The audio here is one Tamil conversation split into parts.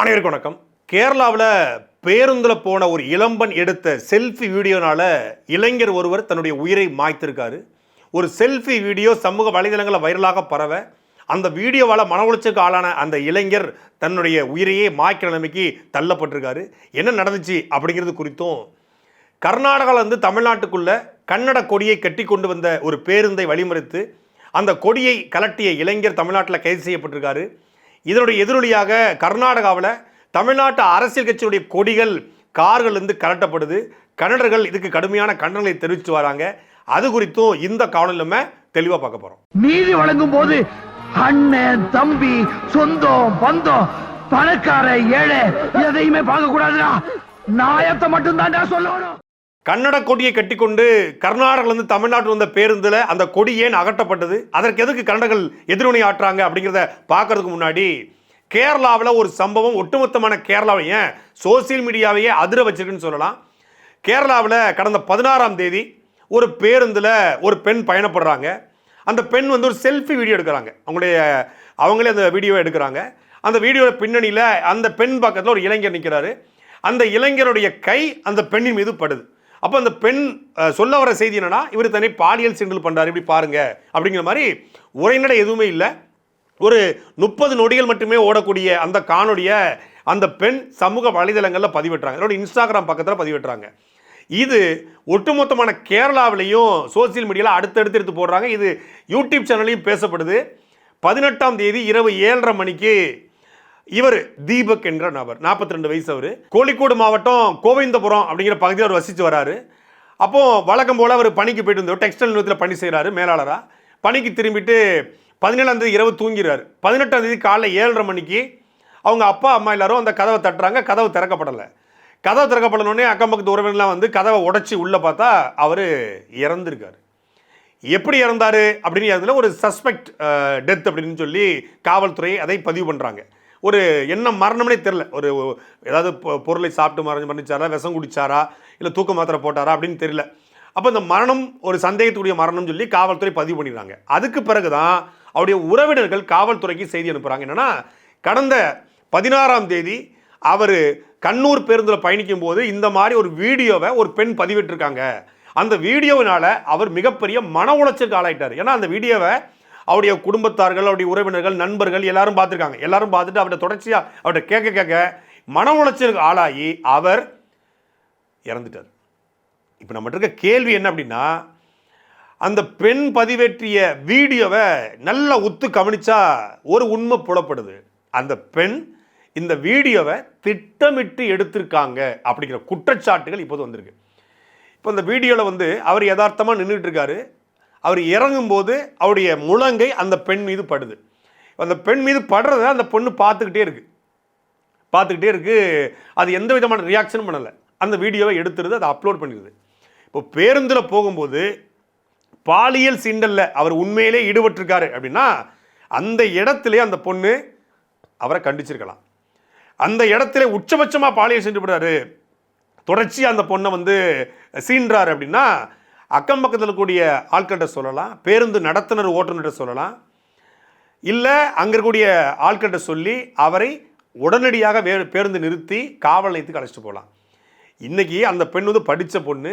அனைவருக்கும் வணக்கம். கேரளாவில் பேருந்தில் போன ஒரு இளம்பன் எடுத்த செல்ஃபி வீடியோனால இளைஞர் ஒருவர் தன்னுடைய உயிரை மாய்த்திருக்காரு. ஒரு செல்ஃபி வீடியோ சமூக வலைதளங்களில் வைரலாக பரவ அந்த வீடியோவால் மன உளைச்சலுக்கு ஆளான அந்த இளைஞர் தன்னுடைய உயிரையே மாய்க்கிற நிலைமைக்கு தள்ளப்பட்டிருக்காரு. என்ன நடந்துச்சு அப்படிங்கிறது குறித்தும் கர்நாடகாவிலேருந்து இருந்து கன்னட கொடியை கட்டி கொண்டு வந்த ஒரு பேருந்தை வழிமறித்து அந்த கொடியை கலட்டிய இளைஞர் தமிழ்நாட்டில் கைது செய்யப்பட்டிருக்காரு. இதனுடைய எதிரொலியாக கர்நாடகாவில் தமிழ்நாட்டு அரசியல் கட்சியுடைய கொடிகள் கார்கள் இருந்து கலட்டப்படுது கன்னடர்கள் இதுக்கு கடுமையான கண்டனங்களை தெரிவித்து வராங்க. அது குறித்தும் இந்த காணொலி நம்ம தெளிவாக பார்க்க போகிறோம் நீதி வழங்கும் போது அண்ணன் தம்பி சொந்தம் பந்தம் பணக்கார ஏழை எதையுமே பார்க்க கூடாதுடா நாயத்தை மட்டும் தான்டா சொல்லணும். கன்னட கொடியை கட்டிக்கொண்டு கர்நாடகிலிருந்து தமிழ்நாட்டில் வந்த பேருந்தில் அந்த கொடி ஏன் அகற்றப்பட்டது? அதற்கு எதுக்கு கன்னடர்கள் எதிர்வினை ஆற்றுறாங்க அப்படிங்கிறத பார்க்கறதுக்கு முன்னாடி கேரளாவில் ஒரு சம்பவம் ஒட்டுமொத்தமான கேரளாவை ஏன் சோசியல் மீடியாவையே அதிர வச்சிருக்குன்னு சொல்லலாம். கேரளாவில் கடந்த பதினாறாம் தேதி ஒரு பேருந்தில் ஒரு பெண் பயணப்படுறாங்க. அந்த பெண் வந்து ஒரு செல்ஃபி வீடியோ எடுக்கிறாங்க. அவங்களுடைய அவங்களே அந்த வீடியோ எடுக்கிறாங்க. அந்த வீடியோட பின்னணியில் அந்த பெண் பக்கத்தில் ஒரு இளைஞர் நிற்கிறாரு அந்த இளைஞருடைய கை அந்த பெண்ணின் மீது படுது. அப்போ அந்த பெண் சொல்ல வர செய்தி என்னன்னா இவர் தன்னை பாலியல் சிண்டல் பண்ணுறாரு இப்படி பாருங்க அப்படிங்கிற மாதிரி உரைநடை எதுவுமே இல்லை. ஒரு முப்பது நொடிகள் மட்டுமே ஓடக்கூடிய அந்த காணொலிய அந்த பெண் சமூக வலைதளங்களில் பதிவிட்டுறாங்க. என்னோட இன்ஸ்டாகிராம் பக்கத்தில் பதிவிட்டுறாங்க. இது ஒட்டுமொத்தமான கேரளாவிலையும் சோசியல் மீடியாவில் அடுத்தடுத்து எடுத்து போடுறாங்க. இது யூடியூப் சேனல்லையும் பேசப்படுது. பதினெட்டாம் தேதி இரவு ஏழரை மணிக்கு இவர் தீபக் என்ற நபர். 42 ரெண்டு வயசு அவர். கோழிக்கோடு மாவட்டம் கோவிந்தபுரம் அப்படிங்கிற பகுதியில் அவர் வசித்து வராரு. அப்போ வழக்கம் போல் அவர் பணிக்கு போயிட்டு இருந்தார் டெக்ஸ்டைல் நிறுவனத்தில் பணி செய்கிறாரு மேலாளராக பணிக்கு திரும்பிட்டு பதினேழாம் தேதி இரவு தூங்கிறார் பதினெட்டாம் தேதி காலைல ஏழரை மணிக்கு அவங்க அப்பா அம்மா எல்லாரும் அந்த கதவை தட்டுறாங்க. கதவு திறக்கப்படலை. கதவை திறக்கப்படணுன்னே அக்கம் பக்கத்து உறவினர்லாம் வந்து கதவை உடச்சி உள்ளே பார்த்தா அவர் இறந்துருக்கார். எப்படி இறந்தாரு அப்படின்னு அதில் ஒரு சஸ்பெக்ட் டெத் அப்படின்னு சொல்லி காவல்துறை அதை பதிவு பண்ணுறாங்க ஒரு என்ன மரணம்னே தெரில ஒரு ஏதாவது பொ- பொருளை சாப்பிட்டு மரணம் பண்ணிச்சாரா விஷம் குடிச்சாரா இல்லை தூக்க மாத்திரை போட்டாரா அப்படின்னு தெரியல. அப்போ இந்த மரணம் ஒரு சந்தேகத்துடைய மரணம் சொல்லி காவல்துறை பதிவு பண்ணிடுறாங்க. அதுக்கு பிறகு தான் அவருடைய உறவினர்கள் காவல்துறைக்கு செய்தி அனுப்புகிறாங்க என்னென்னா கடந்த பதினாறாம் தேதி அவர் கண்ணூர் பேருந்தில் பயணிக்கும் போது இந்த மாதிரி ஒரு வீடியோவை ஒரு பெண் பதிவிட்டிருக்காங்க. அந்த வீடியோவினால அவர் மிகப்பெரிய மன உளைச்சலுக்கு ஆளாயிட்டார். ஏன்னா அந்த வீடியோவை அவருடைய குடும்பத்தார்கள் அவருடைய உறவினர்கள் நண்பர்கள் எல்லாரும் பார்த்துருக்காங்க. எல்லாரும் பார்த்துட்டு அவர்கிட்ட தொடர்ச்சியாக அவர்கிட்ட கேட்க கேட்க மன உளைச்சலுக்கு ஆளாகி அவர் இறந்துட்டார். இப்போ நம்மகிட்ட இருக்க கேள்வி என்ன அப்படின்னா அந்த பெண் பதிவேற்றிய வீடியோவை நல்லா உத்து கவனித்தா ஒரு உண்மை புலப்படுது. அந்த பெண் இந்த வீடியோவை திட்டமிட்டு எடுத்திருக்காங்க அப்படிங்கிற குற்றச்சாட்டுகள் இப்போது வந்திருக்கு. இப்போ இந்த வீடியோவில் வந்து அவர் யதார்த்தமாக நின்றுட்டு இருக்காரு. அவர் இறங்கும்போது அவருடைய முழங்கை அந்த பெண் மீது படுது. அந்த பெண் மீது படுறத அந்த பொண்ணு பார்த்துக்கிட்டே இருக்குது பார்த்துக்கிட்டே இருக்குது அது எந்த விதமான ரியாக்ஷனும் பண்ணலை. அந்த வீடியோவை எடுத்துருது அதை அப்லோட் பண்ணிடுது இப்போ பேருந்தில் போகும்போது பாலியல் சீண்டல்ல அவர் உண்மையிலே ஈடுபட்டிருக்காரு அப்படின்னா அந்த இடத்துலே அந்த பொண்ணு அவரை கண்டிச்சிருக்கலாம். அந்த இடத்துல உச்சபட்சமாக பாலியல் சென்றுபடுறாரு தொடர்ச்சியாக அந்த பொண்ணை வந்து சீன்றாரு அப்படின்னா அக்கம் பக்கத்தில் கூடிய ஆட்கள்கிட்ட சொல்லலாம் பேருந்து நடத்துனர் ஓட்டுநர்கிட்ட சொல்லலாம். இல்லை அங்கே இருக்கக்கூடிய ஆட்கள்கிட்ட சொல்லி அவரை உடனடியாக வே பேருந்து நிறுத்தி காவல் நிலையத்துக்கு அழைச்சிட்டு போகலாம். இன்றைக்கி அந்த பெண் வந்து படித்த பொண்ணு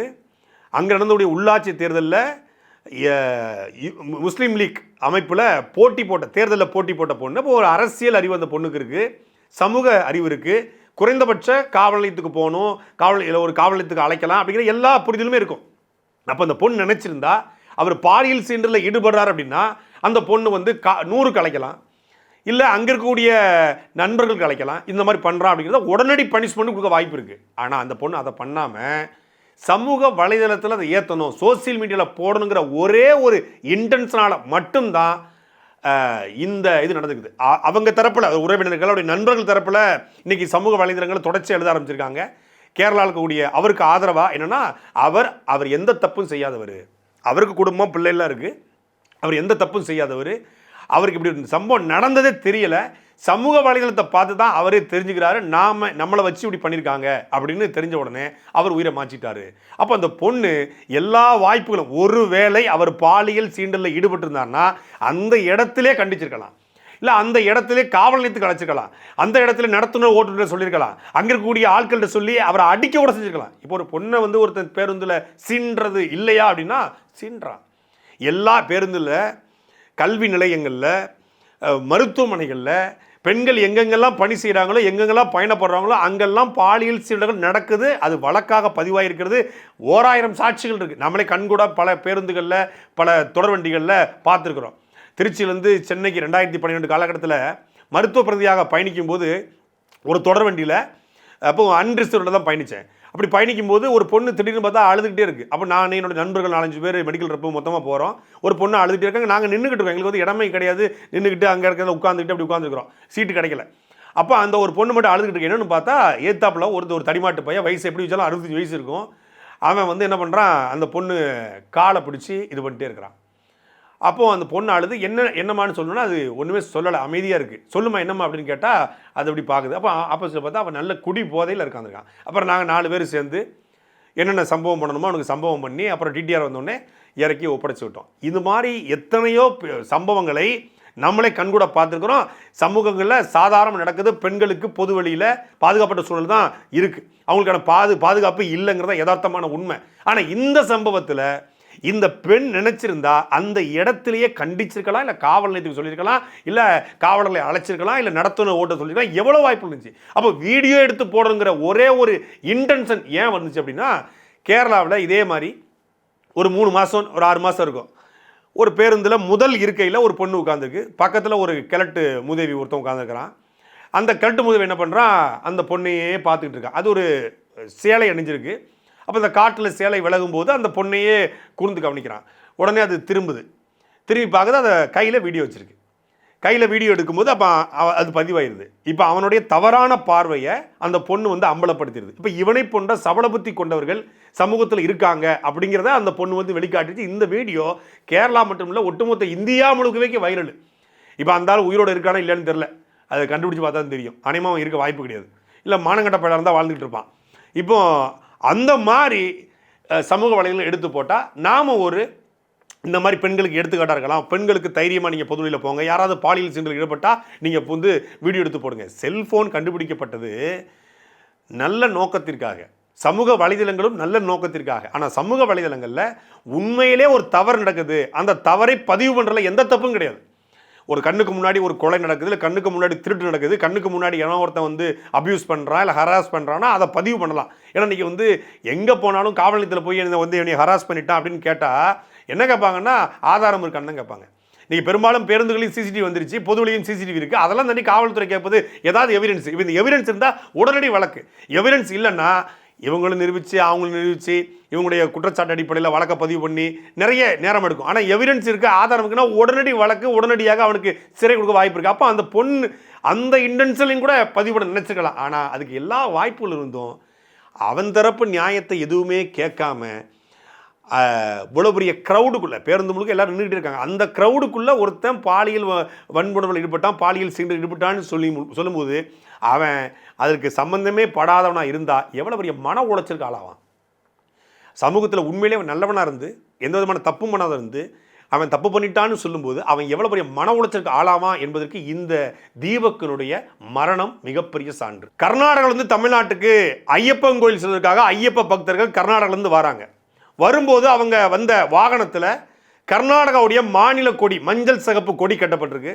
அங்கே நடந்தக்கூடிய உள்ளாட்சி தேர்தலில் முஸ்லீம் லீக் அமைப்பில் போட்டி போட்ட தேர்தலில் போட்டி போட்ட பொண்ணு இப்போ ஒரு அரசியல் அறிவு அந்த பொண்ணுக்கு இருக்குது சமூக அறிவு இருக்குது குறைந்தபட்ச காவல் நிலையத்துக்கு போகணும் காவல் ஒரு காவல் நிலையத்துக்கு அழைக்கலாம் அப்படிங்கிற எல்லா புரிதலுமே இருக்கும். அப்போ அந்த பொண்ணு நினச்சிருந்தா அவர் பாலியல் சீண்டரில் ஈடுபடுறார் அப்படின்னா அந்த பொண்ணு வந்து கா நூறு கலைக்கலாம் இல்லை அங்கே இருக்கக்கூடிய நண்பர்கள் கலைக்கலாம். இந்த மாதிரி பண்ணுறான் அப்படிங்கிறத உடனடி பனிஷ்மெண்ட் கொடுக்க வாய்ப்பு இருக்குது ஆனால் அந்த பொண்ணு அதை பண்ணாமல் சமூக வலைதளத்தில் அதை ஏற்றணும் சோசியல் மீடியாவில் போடணுங்கிற ஒரே ஒரு இன்டென்ஷனால் மட்டும்தான் இந்த இது நடந்துக்குது. அவங்க தரப்பில் உறவினர்கள் அவருடைய நண்பர்கள் தரப்பில் இன்றைக்கி சமூக வலைதளங்களை தொடர்ச்சி எழுத ஆரம்பிச்சிருக்காங்க. கேரளாவில் இருக்கக்கூடிய அவருக்கு ஆதரவாக என்னென்னா அவர் அவர் எந்த தப்பும் செய்யாதவர். அவருக்கு குடும்பம் பிள்ளைலாம் இருக்குது அவர் எந்த தப்பும் செய்யாதவர். அவருக்கு இப்படி ஒரு சம்பவம் நடந்ததே தெரியலை. சமூக வலைதளத்தை பார்த்து தான் அவரே தெரிஞ்சுக்கிறாரு. நாம் நம்மளை வச்சு இப்படி பண்ணியிருக்காங்க அப்படின்னு தெரிஞ்ச உடனே அவர் உயிரை மாச்சிட்டாரு அப்போ அந்த பொண்ணு எல்லா வாய்ப்புகளும் ஒருவேளை அவர் பாலியல் சீண்டலில் ஈடுபட்டிருந்தாருன்னா அந்த இடத்திலே கண்டிச்சிருக்கலாம். இல்லை அந்த இடத்துல காவல் நிலையத்துக்கு அழைச்சிருக்கலாம். அந்த இடத்துல நடத்துனர் ஓட்டுநர் சொல்லியிருக்கலாம். அங்கே இருக்கக்கூடிய ஆட்கள்கிட்ட சொல்லி அவரை அடிக்க கூட செஞ்சுருக்கலாம். இப்போ ஒரு பொண்ணை வந்து ஒருத்தன் பேருந்தில் சீன்றது இல்லையா அப்படின்னா சீன்றான் எல்லா பேருந்தில் கல்வி நிலையங்களில் மருத்துவமனைகளில் பெண்கள் எங்கெங்கெல்லாம் பணி செய்கிறாங்களோ எங்கெங்கெல்லாம் பயணப்படுறாங்களோ அங்கெல்லாம் பாலியல் சீடர்கள் நடக்குது. அது வழக்காக பதிவாயிருக்கிறது. ஓராயிரம் சாட்சிகள் இருக்குது நம்மளே கண்கூட பல பேருந்துகளில் பல தொடர்வண்டிகளில் பார்த்துருக்குறோம். திருச்சியிலேருந்து சென்னைக்கு ரெண்டாயிரத்தி பன்னிரெண்டு காலகட்டத்தில் மருத்துவ பிரதியாக பயணிக்கும் போது ஒரு தொடர்வண்டியில் அப்போ அன்ரிசர்வ்டில் தான் பயணித்தேன் அப்படி பயணிக்கும் போது ஒரு பொண்ணு திடீர்னு பார்த்தா அழுதுகிட்டே இருக்குது அப்போ நான் என்னோட நண்பர்கள் நாலஞ்சு பேர் மெடிக்கல் ரப்பு மொத்தமாக போகிறோம் ஒரு பொண்ணு அழுதுகிட்டே இருக்காங்க. நாங்கள் நின்றுக்கிட்டு இருக்கோம். எங்களுக்கு வந்து இடமே கிடையாது. நின்றுக்கிட்டு அங்கே இருக்கிறத உட்காந்துக்கிட்டு அப்படி உட்காந்துருக்கிறோம் சீட்டு கிடைக்கல. அப்போ அந்த ஒரு பொண்ணு மட்டும் அழுதுகிட்டு இருக்கு. என்னென்னு பார்த்தா ஏத்தாப்பில் ஒரு ஒரு தடிமாட்டு பையன் வயசு எப்படி வச்சாலும் அறுபத்தஞ்சு வயசு இருக்கும். அவன் வந்து என்ன பண்ணுறான் அந்த பொண்ணு காலை பிடிச்சி இது பண்ணிட்டே இருக்கிறான். அப்போது அந்த பொண்ணு அழுது என்ன என்னம்மான்னு சொல்லணும்னா அது ஒன்றுமே சொல்லலை அமைதியாக இருக்குது சொல்லுமா என்னம்மா? அப்படின்னு கேட்டால் அது அப்படி பார்க்குது அப்போ ஆப்போசிட்டில் பார்த்தா அவன் நல்ல குடி போதையில் இருக்காந்துருக்கான் அப்புறம் நாங்கள் நாலு பேர் சேர்ந்து என்னென்ன சம்பவம் பண்ணணுமோ அவனுக்கு சம்பவம் பண்ணி அப்புறம் டிடிஆர் வந்தோடனே இறக்கி ஒப்படைச்சி விட்டோம். இது மாதிரி எத்தனையோ சம்பவங்களை நம்மளே கண்கூட பார்த்துருக்குறோம். சமூகங்களில் சாதாரணம் நடக்குது. பெண்களுக்கு பொது வழியில் பாதுகாப்பட்ட சூழல் தான் இருக்குது அவங்களுக்கான பாது பாதுகாப்பு இல்லைங்கிறத யதார்த்தமான உண்மை. ஆனால் இந்த சம்பவத்தில் இந்த பெண் நினைச்சிருந்தா அந்த இடத்திலேயே கண்டிச்சிருக்கலாம் இல்லை காவல் நிலையத்துக்கு சொல்லியிருக்கலாம் இல்லை காவலர்களை அழைச்சிருக்கலாம் இல்லை நடத்துன ஓட்ட சொல்லியிருக்கலாம் எவ்வளோ வாய்ப்பு இருந்துச்சு. அப்போ வீடியோ எடுத்து போடுங்கிற ஒரே ஒரு இன்டென்ஷன் ஏன் வந்துச்சு அப்படின்னா கேரளாவில் இதே மாதிரி ஒரு மூணு மாதம் ஒரு ஆறு மாதம் இருக்கும். ஒரு பேருந்தில் முதல் இருக்கையில் ஒரு பொண்ணு உட்காந்துருக்கு பக்கத்தில் ஒரு கிழட்டு முதவி ஒருத்தன் உட்காந்துருக்கிறான் அந்த கிழட்டு முதவி என்ன பண்ணுறான் அந்த பொண்ணையே பார்த்துக்கிட்டு இருக்கான் அது ஒரு சேலை அணிஞ்சிருக்கு. அப்போ இந்த காட்டில் சேலை விலகும் போது அந்த பொண்ணையே கூர்ந்து கவனிக்கிறான். உடனே அது திரும்புது. திரும்பி பார்க்குறது அதை கையில் வீடியோ வச்சுருக்கு. கையில் வீடியோ எடுக்கும்போது அப்போ அது பதிவாயிருது. இப்போ அவனுடைய தவறான பார்வையை அந்த பொண்ணு வந்து அம்பலப்படுத்திடுது. இப்போ இவனை போன்ற சபல புத்தி கொண்டவர்கள் சமூகத்தில் இருக்காங்க அப்படிங்கிறத அந்த பொண்ணு வந்து வெளிக்காட்டுச்சு இந்த வீடியோ கேரளா மட்டும் இல்லை ஒட்டுமொத்த இந்தியா முழுக்கவே வைரல். இப்போ அந்த ஆள் உயிரோடு இருக்கானா இல்லைன்னு தெரில அதை கண்டுபிடிச்சு பார்த்தா தான் தெரியும். அனைமா அவன் இருக்க வாய்ப்பு கிடையாது. இல்லை மானங்கட்ட பையலாக இருந்தால் வாழ்ந்துகிட்டு இருப்பான். இப்போ அந்த மாதிரி சமூக வலைகளை எடுத்து போட்டால் நாம் ஒரு இந்த மாதிரி பெண்களுக்கு எடுத்துக்காட்டாக இருக்கலாம். பெண்களுக்கு தைரியமாக நீங்கள் பொதுவெளியில் போங்க. யாராவது பாலியல் சீண்டல் ஈடுபட்டால் நீங்கள் வந்து வீடியோ எடுத்து போடுங்க. செல்ஃபோன் கண்டுபிடிக்கப்பட்டது நல்ல நோக்கத்திற்காக. சமூக வலைதளங்களும் நல்ல நோக்கத்திற்காக. ஆனால் சமூக வலைதளங்களில் உண்மையிலே ஒரு தவறு நடக்குது. அந்த தவறை பதிவு பண்ணுறதுல எந்த தப்பும் கிடையாது. ஒரு கண்ணுக்கு முன்னாடி ஒரு கொலை நடக்குது இல்லை கண்ணுக்கு முன்னாடி திருட்டு நடக்குது கண்ணுக்கு முன்னாடி ஏன்னா ஒருத்தன் வந்து அப்யூஸ் பண்ணுறான் இல்லை ஹராஸ் பண்ணுறான்னா அதை பதிவு பண்ணலாம். ஏன்னா இன்றைக்கி வந்து எங்கே போனாலும் காவல் நிலையத்தில் போய் என்னை வந்து என்னை ஹராஸ் பண்ணிட்டான் அப்படின்னு கேட்டால் என்ன கேட்பாங்கன்னா ஆதாரம் இருக்கான்னு தான் கேட்பாங்க. நீங்கள் பெரும்பாலும் பேருந்துகளையும் சிசிடிவி வந்துருச்சு பொதுவெளியும் சிசிடிவி இருக்குது அதெல்லாம் தாண்டி காவல்துறை கேட்பது ஏதாவது எவிடன்ஸ் இப்போ இந்த எவிடன்ஸ் இருந்தால் உடனடி வழக்கு. எவிடன்ஸ் இல்லைன்னா இவங்களும் நிரூபித்து அவங்களும் நிரூபித்து இவங்களுடைய குற்றச்சாட்டு அடிப்படையில் வழக்கை பதிவு பண்ணி நிறைய நேரம் எடுக்கும். ஆனால் எவிடன்ஸ் இருக்க ஆதாரம் இருக்குன்னா உடனடி வழக்கு உடனடியாக அவனுக்கு சிறை கொடுக்க வாய்ப்பு இருக்குது அப்போ அந்த பொண்ணு அந்த இன்டென்ஷனையும் கூட பதிவு பண்ண நினச்சிக்கலாம் ஆனால் அதுக்கு எல்லா வாய்ப்புகள் இருந்தும் அவன் தரப்பு நியாயத்தை எதுவுமே கேட்காம இவ்வளோ பெரிய க்ரௌடுக்குள்ளே பேருந்து முழுக்க எல்லாரும் நின்றுட்டு இருக்காங்க. அந்த க்ரௌடுக்குள்ளே ஒருத்தன் பாலியல் வ- ஈடுபட்டான் பாலியல் சீண்டல் ஈடுபட்டான்னு சொல்லி சொல்லும்போது அவன் அதற்கு சம்மந்தமே படாதவனாக இருந்தால் எவ்வளோ பெரிய மன உளைச்சலுக்கு ஆளாவான். சமூகத்தில் உண்மையிலே அவன் நல்லவனாக இருந்து எந்த விதமான தப்பும் பண்ணாத இருந்து அவன் தப்பு பண்ணிட்டான்னு சொல்லும்போது அவன் எவ்வளோ பெரிய மன உளைச்சலுக்கு ஆளாவான் என்பதற்கு இந்த தீபக்கனுடைய மரணம் மிகப்பெரிய சான்று. கர்நாடகாவிலேருந்து தமிழ்நாட்டுக்கு ஐயப்பன் கோயில் செல்வதற்காக ஐயப்ப பக்தர்கள் கர்நாடகாவிலேருந்து வராங்க. வரும்போது அவங்க வந்த வாகனத்தில் கர்நாடகாவுடைய மாநில கொடி மஞ்சள் சிகப்பு கொடி கட்டப்பட்டிருக்கு.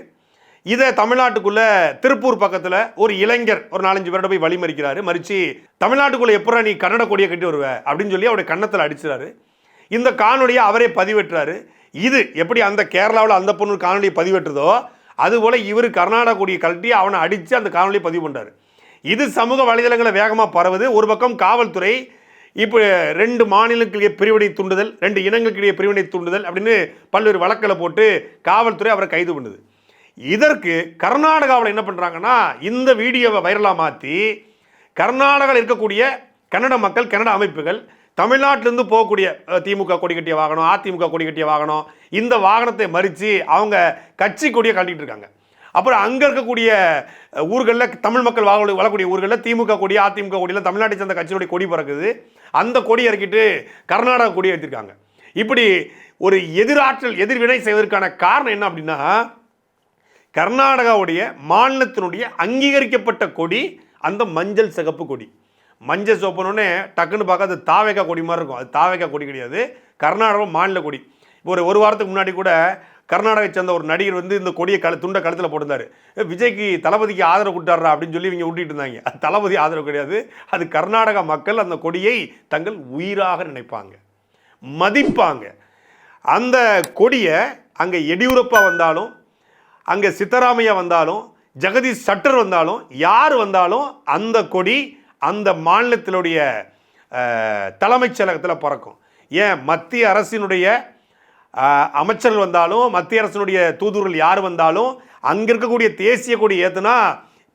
இதை தமிழ்நாட்டுக்குள்ள திருப்பூர் பக்கத்தில் ஒரு இளைஞர் ஒரு நாலஞ்சு பேரோட போய் வழிமறிக்கிறாரு. மறித்து தமிழ்நாட்டுக்குள்ளே எப்படா நீ கன்னட கொடியை கட்டி வருவ? அப்படின்னு சொல்லி அவருடைய கன்னத்தில் அடிச்சிறாரு. இந்த காணொலியை அவரே பதிவேற்றுறாரு இது எப்படி அந்த கேரளாவில் அந்த பொண்ணு காணொலியை பதிவேற்றுதோ அதுபோல் இவர் கர்நாடக கொடியை கழட்டி அவனை அடித்து அந்த காணொலியை பதிவு பண்ணுறாரு இது சமூக வலைதளங்களை வேகமாக பரவுது. ஒரு பக்கம் காவல்துறை இப்போ ரெண்டு மாநிலங்களுக்கிடையே பிரிவினை தூண்டுதல் ரெண்டு இனங்களுக்கிடையே பிரிவினை தூண்டுதல் அப்படின்னு பல்வேறு வழக்கில் போட்டு காவல்துறை அவரை கைது பண்ணுது. இதற்கு கர்நாடகாவில் என்ன பண்ணுறாங்கன்னா இந்த வீடியோவை வைரலாக மாற்றி கர்நாடகாவில் இருக்கக்கூடிய கன்னட மக்கள் கன்னட அமைப்புகள் தமிழ்நாட்டிலேருந்து போகக்கூடிய திமுக கொடி கட்டிய வாகனம் அதிமுக கொடி கட்டிய வாகனம் இந்த வாகனத்தை மறித்து அவங்க கட்சி கொடியை கட்டிகிட்டு இருக்காங்க. அப்புறம் அங்கே இருக்கக்கூடிய ஊர்களில் தமிழ் மக்கள் வாழ வாழக்கூடிய ஊர்களில் திமுக கொடி அதிமுக கொடியில் தமிழ்நாட்டை சேர்ந்த கட்சியுடைய கொடி பிறக்குது. அந்த கொடி இறக்கிட்டு கர்நாடகா கொடி எடுத்திருக்காங்க. இப்படி ஒரு எதிராற்றல் எதிர்வினை செய்வதற்கான காரணம் என்ன அப்படின்னா கர்நாடகாவுடைய மாநிலத்தினுடைய அங்கீகரிக்கப்பட்ட கொடி அந்த மஞ்சள் சிகப்பு கொடி. மஞ்சள் சோப்பனோடனே டக்குன்னு பார்க்க அது தாவேக்கா கொடி மாதிரி இருக்கும். அது தாவேக்கா கொடி கிடையாது. கர்நாடகா மாநில கொடி. இப்போ ஒரு ஒரு வாரத்துக்கு முன்னாடி கூட கர்நாடகை சேர்ந்த ஒரு நடிகர் வந்து இந்த கொடியை கழு துண்டை கழுத்தில் போட்டிருந்தார். விஜய்க்கு தளபதிக்கு ஆதரவு கொடுத்தாரா அப்படின்னு சொல்லி இவங்க விட்டுட்டு இருந்தாங்க. அது தளபதி ஆதரவு கிடையாது. அது கர்நாடகா மக்கள் அந்த கொடியை தங்கள் உயிராக நினைப்பாங்க. மதிப்பாங்க. அந்த கொடியை அங்கே எடியூரப்பா வந்தாலும் அங்கே சித்தராமையா வந்தாலும் ஜெகதீஷ் சட்டர் வந்தாலும் யார் வந்தாலும் அந்த கொடி அந்த மாநிலத்தினுடைய தலைமைச் செயலகத்தில் பறக்கும். ஏன்? மத்திய அரசினுடைய அமைச்சர்கள் வந்தாலும் மத்திய அரசினுடைய தூதுவர்கள் யார் வந்தாலும் அங்கே இருக்கக்கூடிய தேசிய கொடி ஏற்றுனா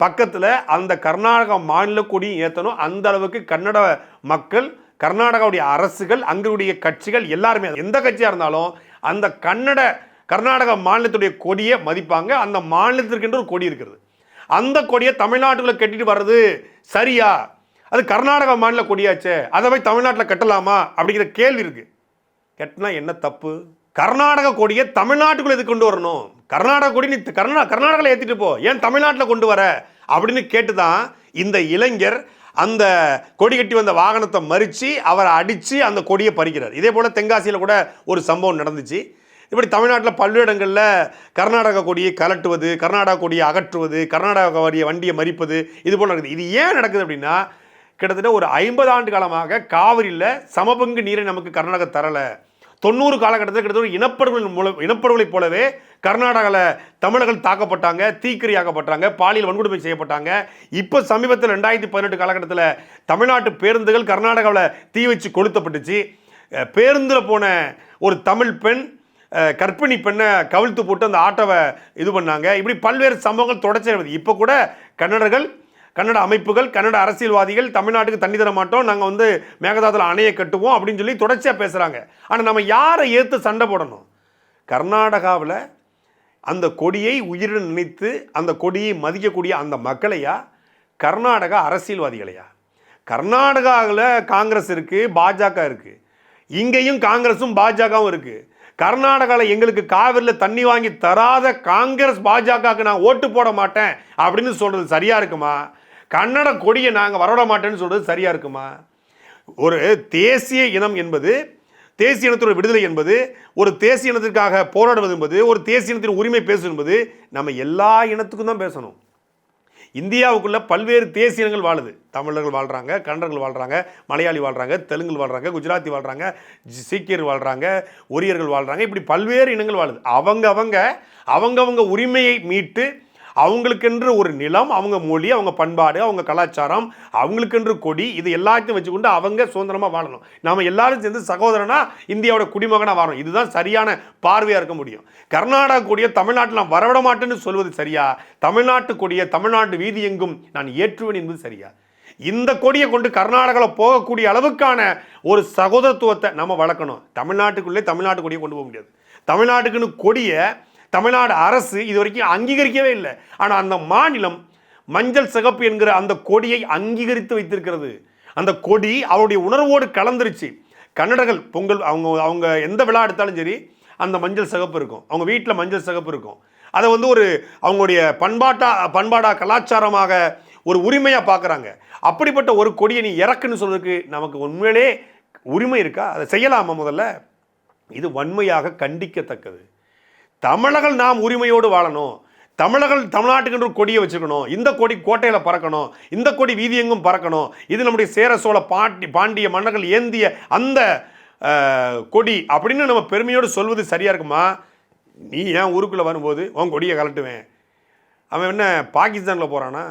பக்கத்தில் அந்த கர்நாடகா மாநில கொடியும் ஏற்றணும் அந்த அளவுக்கு கன்னட மக்கள் கர்நாடகாவுடைய அரசுகள் அங்களுடைய கட்சிகள் எல்லாருமே எந்த கட்சியாக இருந்தாலும் அந்த கன்னட கர்நாடக மாநிலத்துடைய கொடியை மதிப்பாங்க. அந்த மாநிலத்திற்கென்று ஒரு கொடி இருக்கிறது. அந்த கொடியை தமிழ்நாட்டுக்குள்ள கட்டிட்டு வர்றது சரியா? அது கர்நாடக மாநில கொடியாச்சே. அதை போய் தமிழ்நாட்டில் கட்டலாமா? அப்படிங்கிற கேள்வி இருக்கு. கட்டினா என்ன தப்பு? கர்நாடக கொடியை தமிழ்நாட்டுக்குள்ள இது கொண்டு வரணும்? கர்நாடக கொடி நீ கர்நா கர்நாடகாவில் ஏற்றிட்டு போ. ஏன் தமிழ்நாட்டில் கொண்டு வர? அப்படின்னு கேட்டு தான் இந்த இளைஞர் அந்த கொடி கட்டி வந்த வாகனத்தை மறித்து அவரை அடித்து அந்த கொடியை பறிக்கிறார். இதே போல் தென்காசியில் கூட ஒரு சம்பவம் நடந்துச்சு. இப்படி தமிழ்நாட்டில் பல்வேறு இடங்களில் கர்நாடக கொடியை கலட்டுவது கர்நாடக கொடியை அகற்றுவது கர்நாடக கொடியை வண்டியை மறிப்பது இது போல் நடக்குது. இது ஏன் நடக்குது அப்படின்னா கிட்டத்தட்ட ஒரு ஐம்பது ஆண்டு காலமாக காவிரியில் சமபங்கு நீரை நமக்கு கர்நாடக தரலை. தொண்ணூறு காலகட்டத்தில் கிட்டத்தட்ட இனப்படுகொலை மூலம் இனப்படுகொலை போலவே கர்நாடகாவில் தமிழர்கள் தாக்கப்பட்டாங்க தீக்கிரியாக்கப்பட்டாங்க பாலியல் வன்கொடுமை செய்யப்பட்டாங்க. இப்போ சமீபத்தில் ரெண்டாயிரத்தி பதினெட்டு காலகட்டத்தில் தமிழ்நாட்டு பேருந்துகள் கர்நாடகாவில் தீ வச்சு கொளுத்தப்பட்டுச்சு. பேருந்தில் போன ஒரு தமிழ் பெண் கற்பிணி பெண்ணை கவிழ்த்து போட்டு அந்த ஆட்டோவை இது பண்ணாங்க. இப்படி பல்வேறு சம்பவங்கள் தொடர்ச்சி இப்போ கூட கன்னடர்கள் கன்னட அமைப்புகள் கன்னட அரசியல்வாதிகள் தமிழ்நாட்டுக்கு தண்ணி தர மாட்டோம். நாங்கள் வந்து மேகதாதுல அணையை கட்டுவோம் அப்படின்னு சொல்லி தொடர்ச்சியாக பேசுகிறாங்க ஆனால் நம்ம யாரை ஏற்று சண்டை போடணும்? கர்நாடகாவில் அந்த கொடியை உயிரில் நினைத்து அந்த கொடியை மதிக்கக்கூடிய அந்த மக்களையா? கர்நாடகா அரசியல்வாதிகளையா? கர்நாடகாவில் காங்கிரஸ் இருக்குது பாஜக இருக்குது இங்கேயும் காங்கிரஸும் பாஜகவும் இருக்குது கர்நாடகாவில் எங்களுக்கு காவிரியில் தண்ணி வாங்கி தராத காங்கிரஸ் பாஜகவுக்கு நான் ஓட்டு போட மாட்டேன் அப்படின்னு சொல்கிறது சரியாக இருக்குமா? கன்னட கொடியை நாங்கள் வரவிட மாட்டேன்னு சொல்கிறது சரியாக இருக்குமா? ஒரு தேசிய இனம் என்பது தேசிய இனத்தோட விடுதலை என்பது ஒரு தேசிய இனத்திற்காக போராடுவது என்பது ஒரு தேசிய இனத்தின் உரிமை பேசுவது என்பது நம்ம எல்லா இனத்துக்கும் தான் பேசணும். இந்தியாவுக்குள்ளே பல்வேறு தேசிய இனங்கள் வாழுது. தமிழர்கள் வாழ்கிறாங்க கன்னடர்கள் வாழ்கிறாங்க மலையாளி வாழ்கிறாங்க தெலுங்கு வாழ்கிறாங்க குஜராத்தி வாழ்கிறாங்க சீக்கியர் வாழ்கிறாங்க ஒரியர்கள் வாழ்கிறாங்க இப்படி பல்வேறு இனங்கள் வாழுது. அவங்க அவங்க அவங்கவங்க உரிமையை மீட்டு அவங்களுக்கென்று ஒரு நிலம் அவங்க மொழி அவங்க பண்பாடு அவங்க கலாச்சாரம் அவங்களுக்கென்று கொடி இது எல்லாத்தையும் வச்சுக்கொண்டு அவங்க சுதந்திரமாக வாழணும். நாம் எல்லாரும் சேர்ந்து சகோதரனா இந்தியாவோட குடிமகனாக வாழணும். இதுதான் சரியான பார்வையாக இருக்க முடியும். கர்நாடகா கொடியை தமிழ்நாட்டில் நான் வரவிட மாட்டேன்னு சொல்வது சரியா? தமிழ்நாட்டு கொடியை தமிழ்நாட்டு வீதி எங்கும் நான் ஏற்றுவேன் என்பது சரியா? இந்த கொடியை கொண்டு கர்நாடகாவில் போகக்கூடிய அளவுக்கான ஒரு சகோதரத்துவத்தை நம்ம வளர்க்கணும். தமிழ்நாட்டுக்குள்ளே தமிழ்நாட்டு கொடியை கொண்டு போக முடியாது. தமிழ்நாட்டுக்குன்னு கொடியை தமிழ்நாடு அரசு இது வரைக்கும் அங்கீகரிக்கவே இல்லை. ஆனால் அந்த மாநிலம் மஞ்சள் சிகப்பு என்கிற அந்த கொடியை அங்கீகரித்து வைத்திருக்கிறது. அந்த கொடி அவருடைய உணர்வோடு கலந்துருச்சு. கன்னடர்கள் பொங்கல் அவங்க அவங்க எந்த விழா எடுத்தாலும் சரி அந்த மஞ்சள் சிகப்பு இருக்கும். அவங்க வீட்டில் மஞ்சள் சிகப்பு இருக்கும். அதை வந்து ஒரு அவங்களுடைய பண்பாட்டா பண்பாடா கலாச்சாரமாக ஒரு உரிமையாக பார்க்குறாங்க அப்படிப்பட்ட ஒரு கொடியை நீ இறக்குன்னு சொல்றதுக்கு நமக்கு உண்மையிலே உரிமை இருக்கா? அதை செய்யலாமா முதல்ல? இது வன்மையாக கண்டிக்கத்தக்கது. தமிழர்கள் நாம் உரிமையோடு வாழணும். தமிழர்கள் தமிழ்நாட்டுக்கு கொடியை வச்சுக்கணும் இந்த கொடி கோட்டையில் பறக்கணும். இந்த கொடி வீதியெங்கும் பறக்கணும். இது நம்முடைய சேர சோழ பாண்டி பாண்டிய மன்னர்கள் ஏந்திய அந்த கொடி அப்படின்னு நம்ம பெருமையோடு சொல்வது சரியா இருக்குமா? நீ ஏன் ஊருக்குள்ளே வரும்போது உன் கொடியை கலட்டுவேன் அவன் என்ன பாகிஸ்தானில் போகிறானா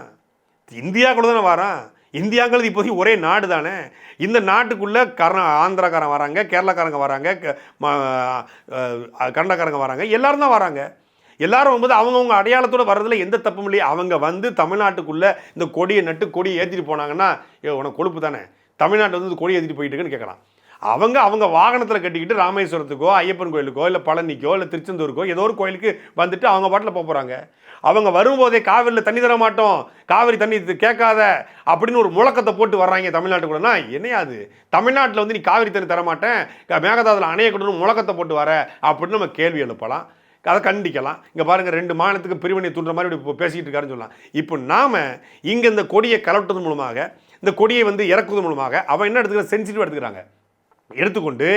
இந்தியாக்குள்ளே தானே வரான்? இந்தியாங்கிறது இப்போதைக்கு ஒரே நாடு தானே. இந்த நாட்டுக்குள்ளே கர்நா ஆந்திராக்காரன் வராங்க கேரளாக்காரங்க வராங்க க- ம- வராங்க எல்லாரும் தான் வராங்க. எல்லாரும் வரும்போது அவங்கவுங்க அடையாளத்தோட வர்றதுல எந்த தப்பும் இல்லையே. அவங்க வந்து தமிழ்நாட்டுக்குள்ளே இந்த கொடியை நட்டு கொடியை ஏற்றிட்டு போனாங்கன்னா ஏ உனக்கு கொழுப்பு தானே. தமிழ்நாட்டில் வந்து கொடி ஏற்றிட்டு போயிட்டு இருக்குன்னு கேட்கலாம். அவங்க அவங்க வாகனத்தில் கட்டிக்கிட்டு ராமேஸ்வரத்துக்கோ ஐயப்பன் கோயிலுக்கோ இல்லை பழனிக்கோ இல்லை திருச்செந்தூருக்கோ ஏதோ ஒரு கோயிலுக்கு வந்துட்டு அவங்க பாட்டில் போக போகிறாங்க அவங்க வரும்போதே காவிரியில் தண்ணி தர மாட்டோம். காவிரி தண்ணி கேட்காத அப்படின்னு ஒரு முழக்கத்தை போட்டு வர்றாங்க தமிழ்நாட்டுக்குள்ளனா என்னையா அது? தமிழ்நாட்டில் வந்து நீ காவிரி தண்ணி தர மாட்டேன். மேகதாதில் மேகதாதுல அணைய முழக்கத்தை போட்டு வர அப்படின்னு நம்ம கேள்வி எழுப்பலாம். அதை கண்டிக்கலாம். இங்கே பாருங்க ரெண்டு மாநிலத்துக்கு பிரிவினை தூண்டுற மாதிரி இப்படி இப்போ பேசிக்கிட்டு இருக்காருன்னு சொல்லலாம். இப்போ நாம இங்கே இந்த கொடியை கலட்டுறது மூலமாக இந்த கொடியை வந்து இறக்குவது மூலமாக அவன் என்ன எடுத்துக்கிற சென்சிட்டிவ் எடுத்துக்கிறாங்க. எடுத்துக்கொண்டு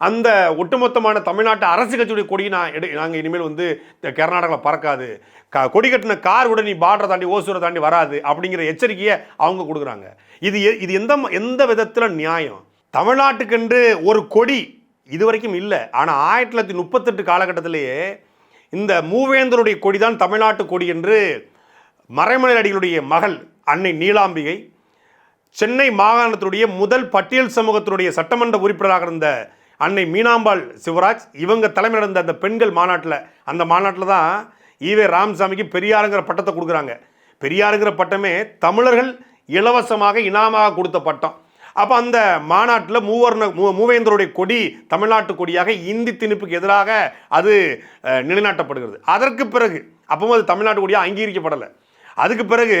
அந்த ஒட்டுமொத்தமான தமிழ்நாட்டு அரசு கட்சியுடைய கொடியை நான் எடு நாங்கள் இனிமேல் வந்து கர்நாடகாவில் பறக்காது. க கொடி கட்டின கார் கூட நீ பார்டரை தாண்டி ஓசூரை தாண்டி வராது அப்படிங்கிற எச்சரிக்கையை அவங்க கொடுக்குறாங்க. இது எ- இது எந்த எந்த விதத்தில் நியாயம்? தமிழ்நாட்டுக்கென்று ஒரு கொடி இது வரைக்கும் இல்லை. ஆனால் ஆயிரத்தி தொள்ளாயிரத்தி முப்பத்தெட்டு காலகட்டத்திலேயே இந்த மூவேந்தருடைய கொடி தான் தமிழ்நாட்டு கொடி என்று மறைமலை அடிகளுடைய மகள் அன்னை நீலாம்பிகை சென்னை மாகாணத்தினுடைய முதல் பட்டியல் சமூகத்தினுடைய சட்டமன்ற உறுப்பினராக இருந்த அன்னை மீனாம்பாள் சிவராஜ் இவங்க தலைமை நடந்த அந்த பெண்கள் மாநாட்டில் அந்த மாநாட்டில் தான் ஈவே ராமசாமிக்கு பெரியாருங்கிற பட்டத்தை கொடுக்குறாங்க. பெரியாருங்கிற பட்டமே தமிழர்கள் இலவசமாக இனாமாக கொடுத்த பட்டம். அப்போ அந்த மாநாட்டில் மூவர்ண மூ மூவேந்தருடைய கொடி தமிழ்நாட்டு கொடியாக இந்தி திணிப்புக்கு எதிராக அது நிலைநாட்டப்படுகிறது. அதற்கு பிறகு அப்பவும் அது தமிழ்நாட்டு கொடியாக அங்கீகரிக்கப்படலை. அதுக்கு பிறகு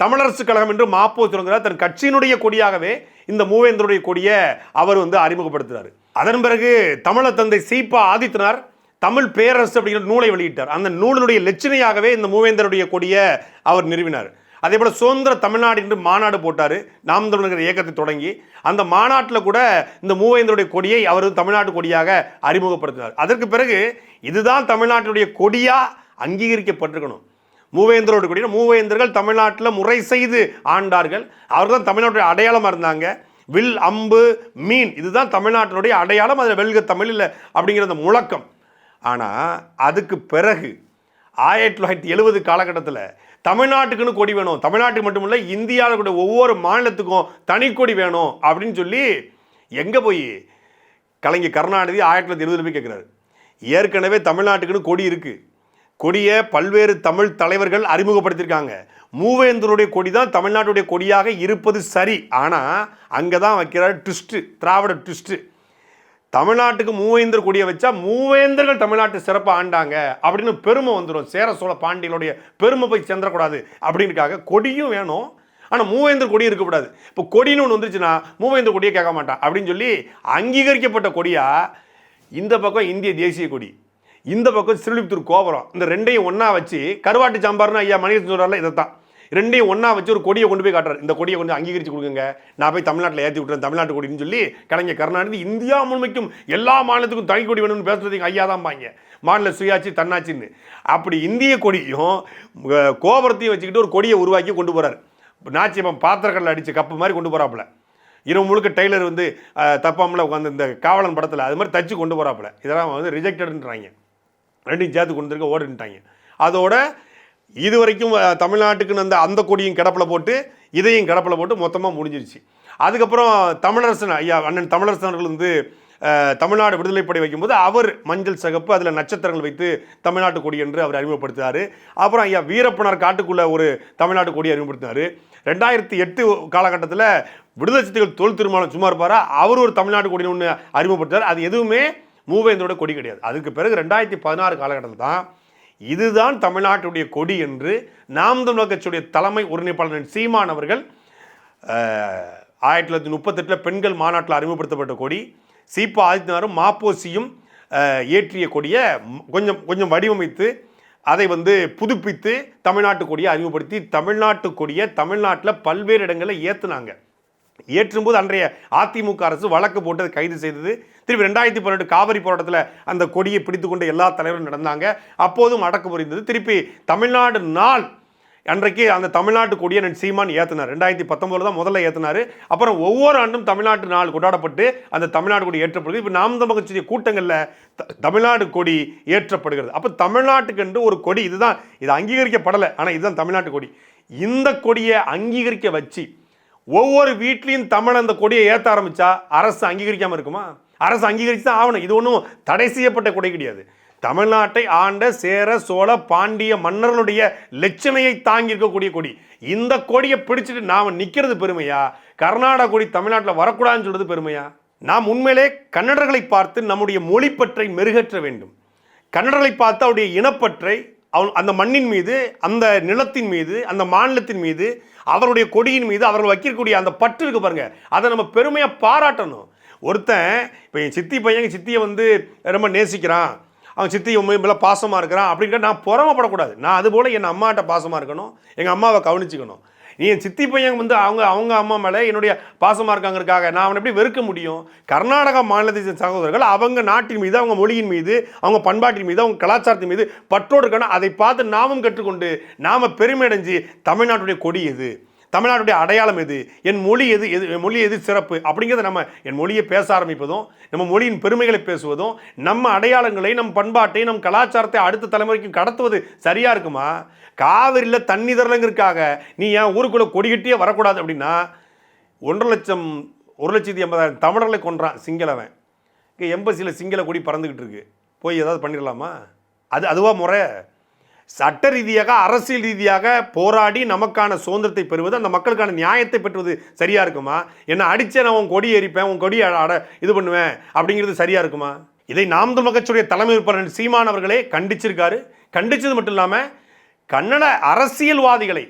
தமிழரசு கழகம் என்று மாப்போ சொல்கிறார் தன் கட்சியினுடைய கொடியாகவே இந்த மூவேந்தருடைய கொடியை அவர் வந்து அறிமுகப்படுத்துகிறார் அதன் பிறகு தமிழர் தந்தை சீப்பா ஆதித்தனார் தமிழ் பேரரசு அப்படிங்கிற நூலை வெளியிட்டார். அந்த நூலினுடைய லட்சணையாகவே இந்த மூவேந்தருடைய கொடியை அவர் நிறுவினார். அதே போல் சுதந்திர தமிழ்நாடு என்று மாநாடு போட்டார். நாம் தமிழர் இயக்கத்தை தொடங்கி அந்த மாநாட்டில் கூட இந்த மூவேந்தருடைய கொடியை அவர் தமிழ்நாட்டு கொடியாக அறிமுகப்படுத்தினார். அதற்கு பிறகு இதுதான் தமிழ்நாட்டினுடைய கொடியாக அங்கீகரிக்கப்பட்டிருக்கணும். மூவேந்தரோட கொடி மூவேந்தர்கள் தமிழ்நாட்டில் முறை செய்து ஆண்டார்கள். அவர்கள் தான் தமிழ்நாட்டுடைய அடையாளமாக இருந்தாங்க. வில் அம்பு மீன். இதுதான் தமிழ்நாட்டினுடைய அடையாளம் அதில் வெல்க தமிழ் இல்லை அப்படிங்கிற அந்த முழக்கம். ஆனால் அதுக்கு பிறகு ஆயிரத்தி தொள்ளாயிரத்தி எழுபது காலகட்டத்தில் தமிழ்நாட்டுக்குன்னு கொடி வேணும். தமிழ்நாட்டுக்கு மட்டுமில்ல இந்தியாவில் கூட ஒவ்வொரு மாநிலத்துக்கும் தனி கொடி வேணும் அப்படின்னு சொல்லி எங்கே போய் கலைஞர் கருணாநிதி ஆயிரத்தி தொள்ளாயிரத்தி எழுபதுல போய் கேட்குறாரு ஏற்கனவே தமிழ்நாட்டுக்குன்னு கொடி இருக்குது கொடியை பல்வேறு தமிழ் தலைவர்கள் அறிமுகப்படுத்தியிருக்காங்க. மூவேந்தருடைய கொடி தான் தமிழ்நாட்டுடைய கொடியாக இருப்பது சரி. ஆனால் அங்கே தான் வைக்கிறார் ட்விஸ்ட்டு திராவிட ட்விஸ்ட்டு தமிழ்நாட்டுக்கு மூவேந்தர் கொடியை வச்சா மூவேந்தர்கள் தமிழ்நாட்டு சிறப்பாக ஆண்டாங்க அப்படின்னு பெருமை வந்துடும் சேர சோழ பாண்டியனுடைய பெருமை போய் சேர்ந்துடக்கூடாது அப்படின்னுக்காக கொடியும் வேணும். ஆனால் மூவேந்தர் கொடி இருக்கக்கூடாது. இப்போ கொடின்னு ஒன்று வந்துருச்சுன்னா மூவேந்தர் கொடியை கேட்க மாட்டான் அப்படின்னு சொல்லி அங்கீகரிக்கப்பட்ட கொடியாக இந்த பக்கம் இந்திய தேசிய கொடி. இந்த பக்கம் ஸ்ரீலிபுத்தூர் கோபுரம். இந்த ரெண்டையும் ஒன்றா வச்சு கருவாட்டு சாம்பார்னு ஐயா மணிகன் சொல்கிறார்ல இதை தான் ரெண்டையும் ஒன்றா வச்சு ஒரு கொடியை கொண்டு போய் காட்டுறாரு. இந்த கொடியை கொஞ்சம் அங்கீகரித்து கொடுங்க நான் போய் தமிழ்நாட்டில் ஏற்றி விட்டுறேன் தமிழ்நாட்டு கொடின்னு சொல்லி கலைஞர் கருணாநிதி இந்தியா முழுமைக்கும் எல்லா மாநிலத்துக்கும் தனி கொடி வேணும்னு பேசுறதுக்கு ஐயா தான் பாங்க மாநில சுயாட்சி தன்னாட்சின்னு. அப்படி இந்திய கொடியும் கோபுரத்தையும் வச்சுக்கிட்டு ஒரு கொடியை உருவாக்கி கொண்டு போறாரு. நாச்சியம்மன் பாத்திரக்கடலை அடித்த கப்பு மாதிரி கொண்டு போகிறாப்புல இரவு முழுக்க டெய்லர் வந்து தப்பாமல் தப்பாமல உட்காந்து இந்த காவலன் படத்தில் அது மாதிரி தச்சு கொண்டு போகிறாப்புல இதெல்லாம் வந்து ரிஜெக்டடுன்றாங்க ரெண்டையும் சேர்த்து கொண்டு வந்துருக்க ஓடுன்ட்டாங்க. அதோட இது வரைக்கும் தமிழ்நாட்டுக்குன்னு அந்த அந்த கொடியும் கிடப்பில் போட்டு இதையும் கிடப்பில் போட்டு மொத்தமாக முடிஞ்சிருச்சு. அதுக்கப்புறம் தமிழரசன் ஐயா அண்ணன் தமிழரசன் அவர்கள் வந்து தமிழ்நாடு விடுதலைப்படை வைக்கும்போது அவர் மஞ்சள் சிகப்பு அதில் நட்சத்திரங்கள் வைத்து தமிழ்நாட்டு கொடி என்று அவர் அறிமுகப்படுத்தினார். அப்புறம் ஐயா வீரப்பனார் காட்டுக்குள்ளே ஒரு தமிழ்நாட்டு கொடி அறிமுகப்படுத்தினார். ரெண்டாயிரத்தி எட்டு காலகட்டத்தில் விடுதலை சித்திகள் தொழில் திருமணம் சும்மா இருப்பாரா? அவர் ஒரு தமிழ்நாட்டு கொடின்னு ஒன்று அறிமுகப்படுத்தினார். அது எதுவுமே மூவேந்தரோட கொடி கிடையாது. அதுக்கு பிறகு ரெண்டாயிரத்தி பதினாறு காலகட்டத்தில் தான் இதுதான் தமிழ்நாட்டுடைய கொடி என்று நாம் தமிழர் கட்சியுடைய தலைமை ஒருங்கிணைப்பாளர் சீமான் அவர்கள் ஆயிரத்தி தொள்ளாயிரத்தி முப்பத்தெட்டில் பெண்கள் மாநாட்டில் அறிமுகப்படுத்தப்பட்ட கொடி சீப்பா ஆதித்யநாரும் மாப்போசியும் ஏற்றிய கொடியை கொஞ்சம் கொஞ்சம் வடிவமைத்து அதை வந்து புதுப்பித்து தமிழ்நாட்டு கொடியை அறிமுகப்படுத்தி தமிழ்நாட்டு கொடியை தமிழ்நாட்டில் பல்வேறு இடங்களில் ஏற்றுனாங்க ஏற்றும்போது அன்றைய அதிமுக அரசு வழக்கு போட்டு அதை கைது செய்தது. திருப்பி ரெண்டாயிரத்தி பன்னெண்டு காவிரி போராட்டத்தில் அந்த கொடியை பிடித்து கொண்டு எல்லா தலைவரும் நடந்தாங்க. அப்போதும் அடக்கு புரிந்தது திருப்பி தமிழ்நாடு நாள் அன்றைக்கு அந்த தமிழ்நாட்டு கொடியை நான் சீமான் ஏற்றினார் ரெண்டாயிரத்தி பத்தொம்போது தான் முதல்ல ஏற்றினார் அப்புறம் ஒவ்வொரு ஆண்டும் தமிழ்நாட்டு நாள் கொண்டாடப்பட்டு அந்த தமிழ்நாடு கொடி ஏற்றப்படுது இப்போ நாம் தமிழ் கட்சியுடைய கூட்டங்களில் த- தமிழ்நாடு கொடி ஏற்றப்படுகிறது. அப்போ தமிழ்நாட்டுக்கென்று ஒரு கொடி இதுதான் இது அங்கீகரிக்கப்படலை. ஆனால் இதுதான் தமிழ்நாட்டு கொடி. இந்த கொடியை அங்கீகரிக்க வச்சு ஒவ்வொரு வீட்லேயும் தமிழ் அந்த கொடியை ஏற்ற ஆரம்பித்தா அரசு அங்கீகரிக்காமல் இருக்குமா? அரசு அங்கீகரித்து தான் ஆகணும். இது ஒன்றும் தடை செய்யப்பட்ட கொடை கிடையாது. தமிழ்நாட்டை ஆண்ட சேர சோழ பாண்டிய மன்னர்களுடைய லட்சணையை தாங்கி இருக்கக்கூடிய கொடி. இந்த கொடியை பிடிச்சிட்டு நாம் நிற்கிறது பெருமையா? கர்நாடக கொடி தமிழ்நாட்டில் வரக்கூடாதுன்னு சொல்கிறது பெருமையா? நாம் உண்மையிலே கன்னடர்களை பார்த்து நம்முடைய மொழிப்பற்றை மெருகேற்ற வேண்டும். கன்னடர்களை பார்த்து அவருடைய இனப்பற்றை அவன் அந்த மண்ணின் மீது அந்த நிலத்தின் மீது அந்த மாநிலத்தின் மீது அவருடைய கொடியின் மீது அவர்கள் வைக்கக்கூடிய அந்த பற்று இருக்கு பாருங்க. அதை நம்ம பெருமையாக பாராட்டணும். ஒருத்தன் இப்போ என் சித்தி பையன் சித்தியை வந்து ரொம்ப நேசிக்கிறான். அவன் சித்தி மேல பாசமாக இருக்கிறான் அப்படின்ட்டு நான் பொறாமப்படக்கூடாது. நான் அதுபோல் என் அம்மாட்ட பாசமாக இருக்கணும். எங்கள் அம்மாவை கவனிச்சுக்கணும். என் சித்தி பையன் வந்து அவங்க அவங்க அம்மா மேலே என்னுடைய பாசமாக இருக்காங்கிறதுக்காக நான் அவனை எப்படி வெறுக்க முடியும்? கர்நாடகா மாநிலத்தை சகோதரர்கள் அவங்க நாட்டின் மீது அவங்க மொழியின் மீது அவங்க பண்பாட்டின் மீது அவங்க கலாச்சாரத்தின் மீது பற்றோடு இருக்கணும் அதை பார்த்து நாமும் கற்றுக்கொண்டு நாம பெருமையடைஞ்சு தமிழ்நாட்டுடைய கொடி எது? தமிழ்நாட்டுடைய அடையாளம் எது? என் மொழி எது? எது என் மொழி எது சிறப்பு? அப்படிங்கிறத நம்ம என் மொழியை பேச ஆரம்பிப்பதும் நம்ம மொழியின் பெருமைகளை பேசுவதும் நம்ம அடையாளங்களை நம் பண்பாட்டை நம் கலாச்சாரத்தை அடுத்த தலைமுறைக்கு கடத்துவது சரியாக இருக்குமா? காவிரியில் தண்ணி தரலங்கிறதுக்காக நீ ஏன் ஊருக்குள்ளே கொடிக்கட்டியே வரக்கூடாது அப்படின்னா ஒன்றரை லட்சம் ஒரு லட்சத்தி எண்பதாயிரம் தமிழர்களை கொன்றான் சிங்களவன். இங்கே எம்பசியில் சிங்கள கொடி பறந்துக்கிட்டு இருக்கு. போய் ஏதாவது பண்ணிடலாமா? அது அதுவா முறை. சட்ட ரீதியாக அரசியல் ரீதியாக போராடி நமக்கான சுதந்திரத்தை பெறுவது அந்த மக்களுக்கான நியாயத்தை பெற்றுவது சரியாக இருக்குமா? என்னை அடித்தே நான் உன் கொடி எரிப்பேன் உன் கொடி அட இது பண்ணுவேன் அப்படிங்கிறது சரியாக இருக்குமா? இதை நாம் தமிழ் கட்சியுடைய தலைமை உறுப்பினர் சீமான் அவர்களே கண்டிச்சிருக்காரு. கண்டிச்சது மட்டும் இல்லாமல் கன்னட அரசியல்வாதிகளை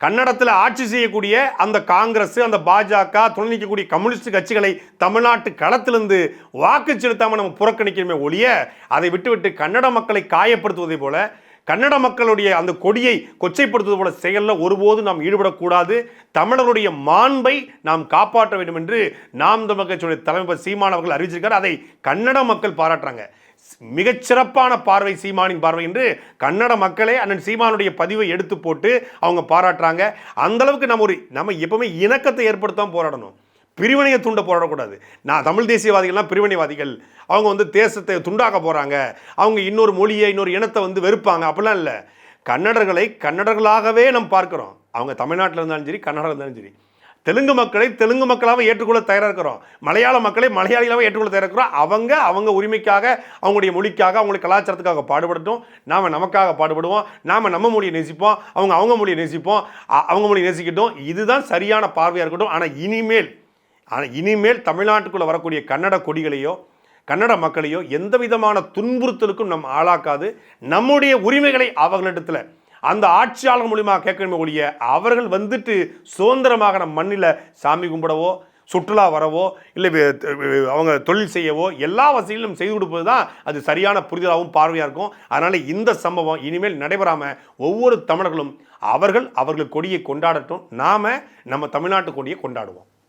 கன்னடத்தில் ஆட்சி செய்யக்கூடிய அந்த காங்கிரஸ் அந்த பாஜக துணை நிற்கக்கூடிய கம்யூனிஸ்ட் கட்சிகளை தமிழ்நாட்டு களத்திலிருந்து வாக்கு செலுத்தாமல் நம்ம புறக்கணிக்கணுமே ஒழிய அதை விட்டுவிட்டு கன்னட மக்களை காயப்படுத்துவதை போல கன்னட மக்களுடைய அந்த கொடியை கொச்சைப்படுத்துவது போல செயலில் ஒருபோதும் நாம் ஈடுபடக்கூடாது. தமிழர்களுடைய மாண்பை நாம் காப்பாற்ற வேண்டும் என்று நாம் தமிழ் கட்சியுடைய தலைமை சீமான் அவர்கள் அறிவிச்சிருக்கார். அதை கன்னட மக்கள் பாராட்டுறாங்க. மிகச்சிறப்பான பார்வை சீமானின் பார்வை என்று கன்னட மக்களே அண்ணன் சீமானுடைய பதிவை எடுத்து போட்டு அவங்க பாராட்டுறாங்க. அந்த அளவுக்கு நம்ம ஒரு நம்ம எப்பவுமே இணக்கத்தை ஏற்படுத்தாமல் போராடணும். பிரிவினையை தூண்ட போராடக்கூடாது. நான் தமிழ் தேசியவாதிகள்லாம் பிரிவினைவாதிகள். அவங்க வந்து தேசத்தை துண்டாக்க போகிறாங்க அவங்க இன்னொரு மொழியை இன்னொரு இனத்தை வந்து வெறுப்பாங்க. அப்படிலாம் இல்லை. கன்னடர்களை கன்னடர்களாகவே நம்ம பார்க்குறோம். அவங்க தமிழ்நாட்டில் இருந்தாலும் சரி கன்னடம் இருந்தாலும் சரி. தெலுங்கு மக்களை தெலுங்கு மக்களாக ஏற்றுக்கொள்ள தயாராக இருக்கிறோம். மலையாள மக்களை மலையாளிகளாக ஏற்றுக்கொள்ள தயாராக இருக்கிறோம். அவங்க அவங்க உரிமைக்காக அவங்களுடைய மொழிக்காக அவங்களுடைய கலாச்சாரத்துக்காக பாடுபடட்டும். நாம் நமக்காக பாடுபடுவோம். நாம் நம்ம மொழியை நேசிப்போம். அவங்க அவங்க மொழியை நேசிப்போம். அவங்க மொழியை நேசிக்கட்டும். இதுதான் சரியான பார்வையாக இருக்கட்டும். ஆனால் இனிமேல் இனிமேல் தமிழ்நாட்டுக்குள்ளே வரக்கூடிய கன்னட கொடிகளையோ கன்னட மக்களையோ எந்த விதமான துன்புறுத்தலுக்கும் நம் ஆளாக்காது. நம்முடைய உரிமைகளை அவர்களிடத்தில் அந்த ஆட்சியாளர் மூலியமாக கேட்கணுமே ஒழிய அவர்கள் வந்துட்டு சுதந்திரமாக நம் மண்ணில் சாமி கும்பிடவோ சுற்றுலா வரவோ இல்லை அவங்க தொழில் செய்யவோ எல்லா வசதிகளும் செய்து கொடுப்பது தான் அது சரியான புரிதலாகவும் பார்வையாக இருக்கும். அதனால் இந்த சம்பவம் இனிமேல் நடைபெறாமல் ஒவ்வொரு தமிழர்களும் அவர்கள் அவர்கள் கொடியை கொண்டாடட்டும். நாம் நம்ம தமிழ்நாட்டு கொடியை கொண்டாடுவோம்.